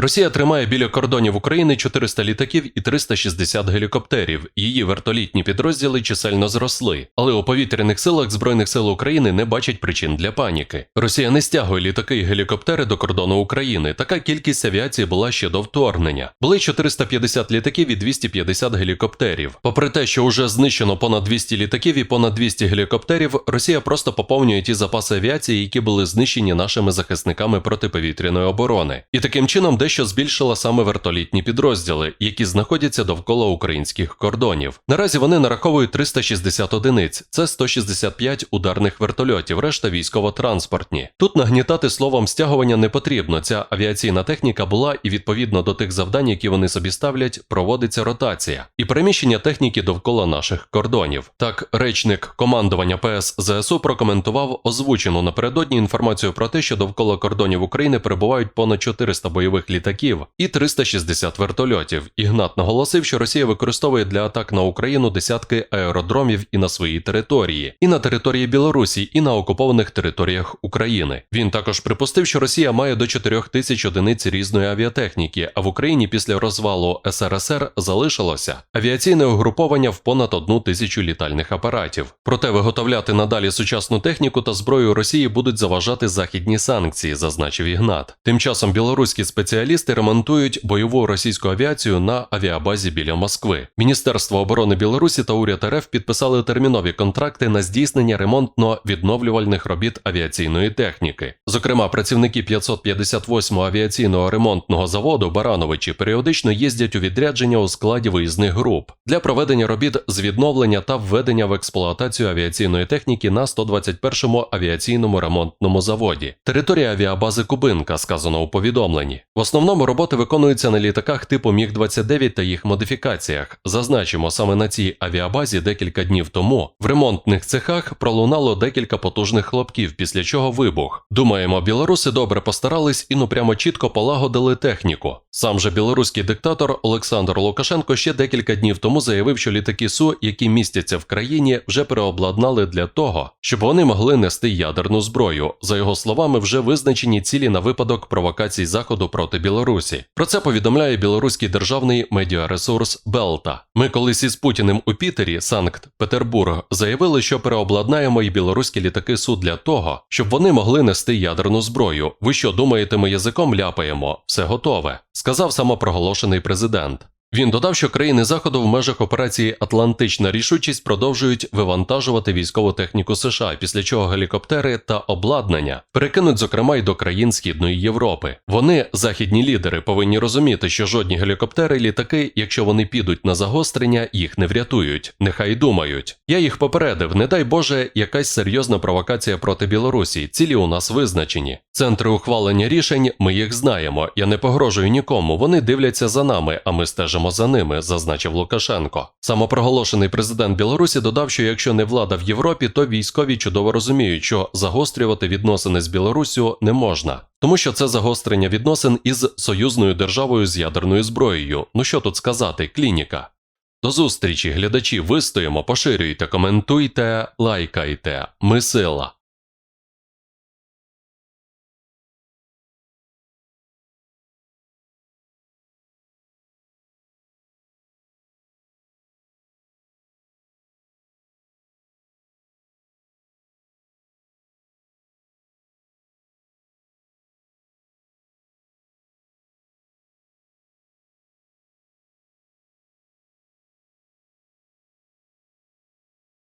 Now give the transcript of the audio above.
Росія тримає біля кордонів України 400 літаків і 360 гелікоптерів. Її вертолітні підрозділи чисельно зросли, але у повітряних силах Збройних сил України не бачать причин для паніки. Росія не стягує літаки і гелікоптери до кордону України. Така кількість авіації була ще до вторгнення. Були 450 літаків і 250 гелікоптерів. Попри те, що вже знищено понад 200 літаків і понад 200 гелікоптерів, Росія просто поповнює ті запаси авіації, які були знищені нашими захисниками протиповітряної оборони. І таким чином дещо збільшила саме вертолітні підрозділи, які знаходяться довкола українських кордонів. Наразі вони нараховують 360 одиниць, це 165 ударних вертольотів, решта військово-транспортні. Тут нагнітати словом стягування не потрібно. Ця авіаційна техніка була і відповідно до тих завдань, які вони собі ставлять, проводиться ротація і переміщення техніки довкола наших кордонів. Так, речник командування ПС ЗСУ прокоментував озвучену напередодні інформацію про те, що довкола кордонів України перебувають понад 400 бойових літаків і 360 вертольотів. Ігнат наголосив, що Росія використовує для атак на Україну десятки аеродромів і на своїй території, і на території Білорусі, і на окупованих територіях України. Він також припустив, що Росія має до 4 тисяч одиниць різної авіатехніки, а в Україні після розвалу СРСР залишилося авіаційне угруповання в понад одну тисячу літальних апаратів. Проте виготовляти надалі сучасну техніку та зброю Росії будуть заважати західні санкції, зазначив Ігнат. Тим часом білоруські спеціалісти ремонтують бойову російську авіацію на авіабазі біля Москви. Міністерство оборони Білорусі та уряд РФ підписали термінові контракти на здійснення ремонтно-відновлювальних робіт авіаційної техніки. Зокрема, працівники 558-го авіаційного ремонтного заводу Барановичі періодично їздять у відрядження у складі виїзних груп для проведення робіт з відновлення та введення в експлуатацію авіаційної техніки на 121-му авіаційному ремонтному заводі. Територія авіабази Кубинка сказано у повідомленні. В основному роботи виконуються на літаках типу Міг-29 та їх модифікаціях. Зазначимо, саме на цій авіабазі декілька днів тому в ремонтних цехах пролунало декілька потужних хлопків, після чого вибух. Думаємо, білоруси добре постарались і ну прямо чітко полагодили техніку. Сам же білоруський диктатор Олександр Лукашенко ще декілька днів тому заявив, що літаки Су, які містяться в країні, вже переобладнали для того, щоб вони могли нести ядерну зброю. За його словами, вже визначені цілі на випадок провокацій заходу проти Білорусі. Про це повідомляє білоруський державний медіаресурс Белта. Ми колись із Путіним у Пітері, Санкт-Петербург, заявили, що переобладнаємо і білоруські літаки Су для того, щоб вони могли нести ядерну зброю. Ви що думаєте, ми язиком ляпаємо? Все готове, сказав самопроголошений президент. Він додав, що країни заходу в межах операції Атлантична рішучість продовжують вивантажувати військову техніку США, після чого гелікоптери та обладнання перекинуть, зокрема, й до країн Східної Європи. Вони, західні лідери, повинні розуміти, що жодні гелікоптери літаки, якщо вони підуть на загострення, їх не врятують. Нехай думають. Я їх попередив, не дай Боже, якась серйозна провокація проти Білорусі. Цілі у нас визначені. Центри ухвалення рішень ми їх знаємо. Я не погрожую нікому. Вони дивляться за нами, а ми стежимо за ними, зазначив Лукашенко. Самопроголошений президент Білорусі додав, що якщо не влада в Європі, то військові чудово розуміють, що загострювати відносини з Білоруссю не можна. Тому що це загострення відносин із союзною державою з ядерною зброєю. Ну що тут сказати, клініка. До зустрічі, глядачі, вистоїмо, поширюйте, коментуйте, лайкайте. Ми сила.